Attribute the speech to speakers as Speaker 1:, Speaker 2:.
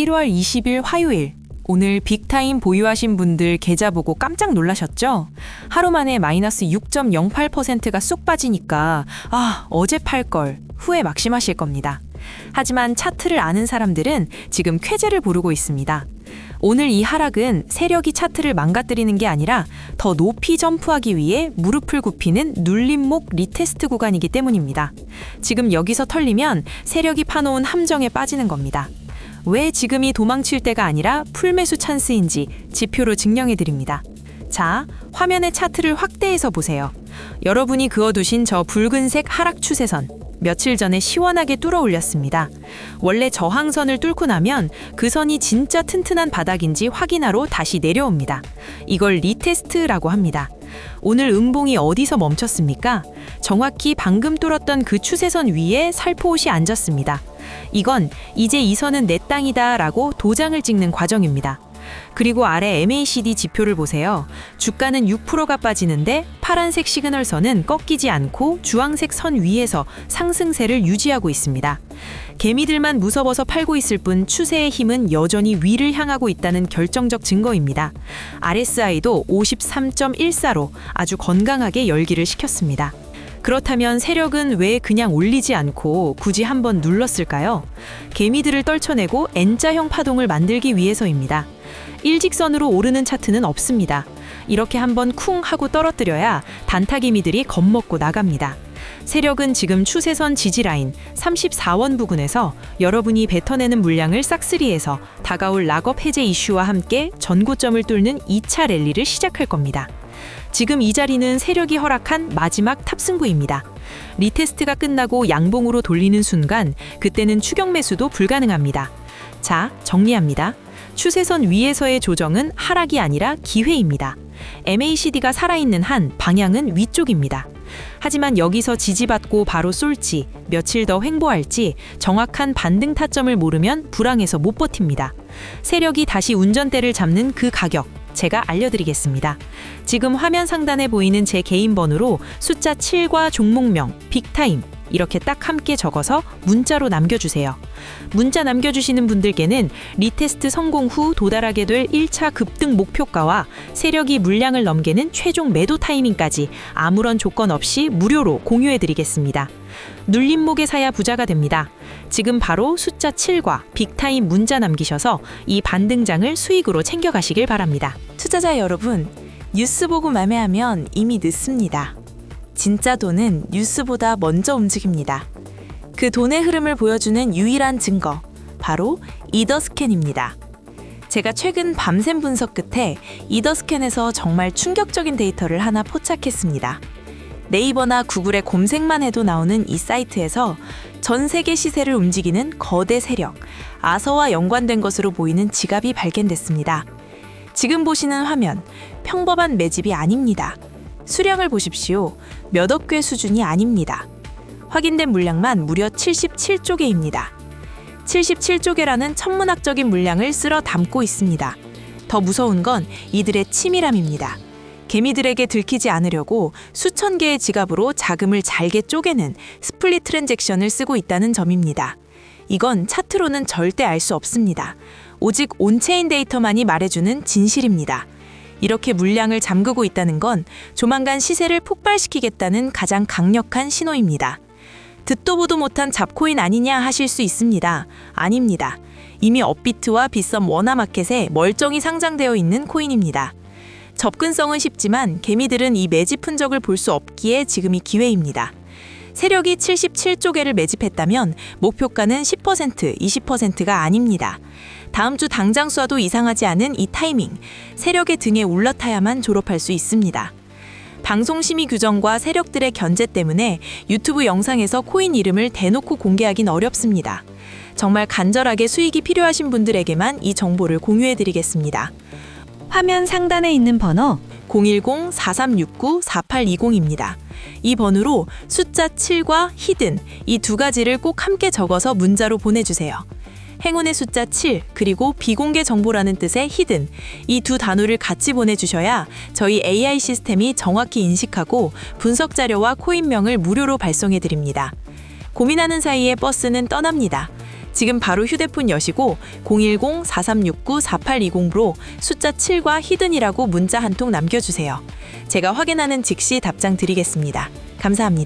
Speaker 1: 1월 20일 화요일. 오늘 빅타임 보유하신 분들 계좌 보고 깜짝 놀라셨죠? 하루 만에 마이너스 6.08%가 쏙 빠지니까 아, 어제 팔 걸 후회 막심하실 겁니다. 하지만 차트를 아는 사람들은 지금 쾌재를 부르고 있습니다. 오늘 이 하락은 세력이 차트를 망가뜨리는 게 아니라 더 높이 점프하기 위해 무릎을 굽히는 눌림목 리테스트 구간이기 때문입니다. 지금 여기서 털리면 세력이 파놓은 함정에 빠지는 겁니다. 왜 지금이 도망칠 때가 아니라 풀매수 찬스인지 지표로 증명해 드립니다. 자, 화면의 차트를 확대해서 보세요. 여러분이 그어두신 저 붉은색 하락 추세선. 며칠 전에 시원하게 뚫어 올렸습니다. 원래 저항선을 뚫고 나면 그 선이 진짜 튼튼한 바닥인지 확인하러 다시 내려옵니다. 이걸 리테스트라고 합니다. 오늘 음봉이 어디서 멈췄습니까? 정확히 방금 뚫었던 그 추세선 위에 살포옷이 앉았습니다. 이건 이제 이 선은 내 땅이다 라고 도장을 찍는 과정입니다. 그리고 아래 MACD 지표를 보세요. 주가는 6%가 빠지는데 파란색 시그널 선은 꺾이지 않고 주황색 선 위에서 상승세를 유지하고 있습니다. 개미들만 무서워서 팔고 있을 뿐 추세의 힘은 여전히 위를 향하고 있다는 결정적 증거입니다. RSI도 53.14로 아주 건강하게 열기를 식혔습니다. 그렇다면 세력은 왜 그냥 올리지 않고 굳이 한번 눌렀을까요? 개미들을 떨쳐내고 N자형 파동을 만들기 위해서입니다. 일직선으로 오르는 차트는 없습니다. 이렇게 한번 쿵 하고 떨어뜨려야 단타개미들이 겁먹고 나갑니다. 세력은 지금 추세선 지지라인 34원 부근에서 여러분이 뱉어내는 물량을 싹쓸이해서 다가올 락업 해제 이슈와 함께 전고점을 뚫는 2차 랠리를 시작할 겁니다. 지금 이 자리는 세력이 허락한 마지막 탑승구입니다. 리테스트가 끝나고 양봉으로 돌리는 순간 그때는 추격 매수도 불가능합니다. 자, 정리합니다. 추세선 위에서의 조정은 하락이 아니라 기회입니다. MACD가 살아있는 한 방향은 위쪽입니다. 하지만 여기서 지지받고 바로 쏠지, 며칠 더 횡보할지 정확한 반등 타점을 모르면 불황에서 못 버팁니다. 세력이 다시 운전대를 잡는 그 가격, 제가 알려드리겠습니다. 지금 화면 상단에 보이는 제 개인 번호로 숫자 7과 종목명, 빅타임, 이렇게 딱 함께 적어서 문자로 남겨주세요. 문자 남겨주시는 분들께는 리테스트 성공 후 도달하게 될 1차 급등 목표가와 세력이 물량을 넘기는 최종 매도 타이밍까지 아무런 조건 없이 무료로 공유해드리겠습니다. 눌림목에 사야 부자가 됩니다. 지금 바로 숫자 7과 빅타임 문자 남기셔서 이 반등장을 수익으로 챙겨가시길 바랍니다. 투자자 여러분, 뉴스 보고 매매하면 이미 늦습니다. 진짜 돈은 뉴스보다 먼저 움직입니다. 그 돈의 흐름을 보여주는 유일한 증거, 바로 이더스캔입니다. 제가 최근 밤샘 분석 끝에 이더스캔에서 정말 충격적인 데이터를 하나 포착했습니다. 네이버나 구글에 검색만 해도 나오는 이 사이트에서 전 세계 시세를 움직이는 거대 세력, 아서와 연관된 것으로 보이는 지갑이 발견됐습니다. 지금 보시는 화면, 평범한 매집이 아닙니다. 수량을 보십시오. 몇 억 개 수준이 아닙니다. 확인된 물량만 무려 77조 개입니다. 77조 개라는 천문학적인 물량을 쓸어 담고 있습니다. 더 무서운 건 이들의 치밀함입니다. 개미들에게 들키지 않으려고 수천 개의 지갑으로 자금을 잘게 쪼개는 스플릿 트랜잭션을 쓰고 있다는 점입니다. 이건 차트로는 절대 알 수 없습니다. 오직 온체인 데이터만이 말해주는 진실입니다. 이렇게 물량을 잠그고 있다는 건 조만간 시세를 폭발시키겠다는 가장 강력한 신호입니다. 듣도 보도 못한 잡코인 아니냐 하실 수 있습니다. 아닙니다. 이미 업비트와 빗썸 워나마켓에 멀쩡히 상장되어 있는 코인입니다. 접근성은 쉽지만 개미들은 이 매집 흔적을 볼 수 없기에 지금이 기회입니다. 세력이 77조 개를 매집했다면 목표가는 10%, 20%가 아닙니다. 다음 주 당장 쏴도 이상하지 않은 이 타이밍, 세력의 등에 올라타야만 졸업할 수 있습니다. 방송 심의 규정과 세력들의 견제 때문에 유튜브 영상에서 코인 이름을 대놓고 공개하긴 어렵습니다. 정말 간절하게 수익이 필요하신 분들에게만 이 정보를 공유해 드리겠습니다.
Speaker 2: 화면 상단에 있는 번호
Speaker 1: 010-4369-4820입니다. 이 번호로 숫자 7과 히든 이 두 가지를 꼭 함께 적어서 문자로 보내주세요. 행운의 숫자 7 그리고 비공개 정보라는 뜻의 히든 이 두 단어를 같이 보내주셔야 저희 AI 시스템이 정확히 인식하고 분석 자료와 코인명을 무료로 발송해 드립니다. 고민하는 사이에 버스는 떠납니다. 지금 바로 휴대폰 여시고 010-4369-4820으로 숫자 7과 히든이라고 문자 한 통 남겨주세요. 제가 확인하는 즉시 답장 드리겠습니다. 감사합니다.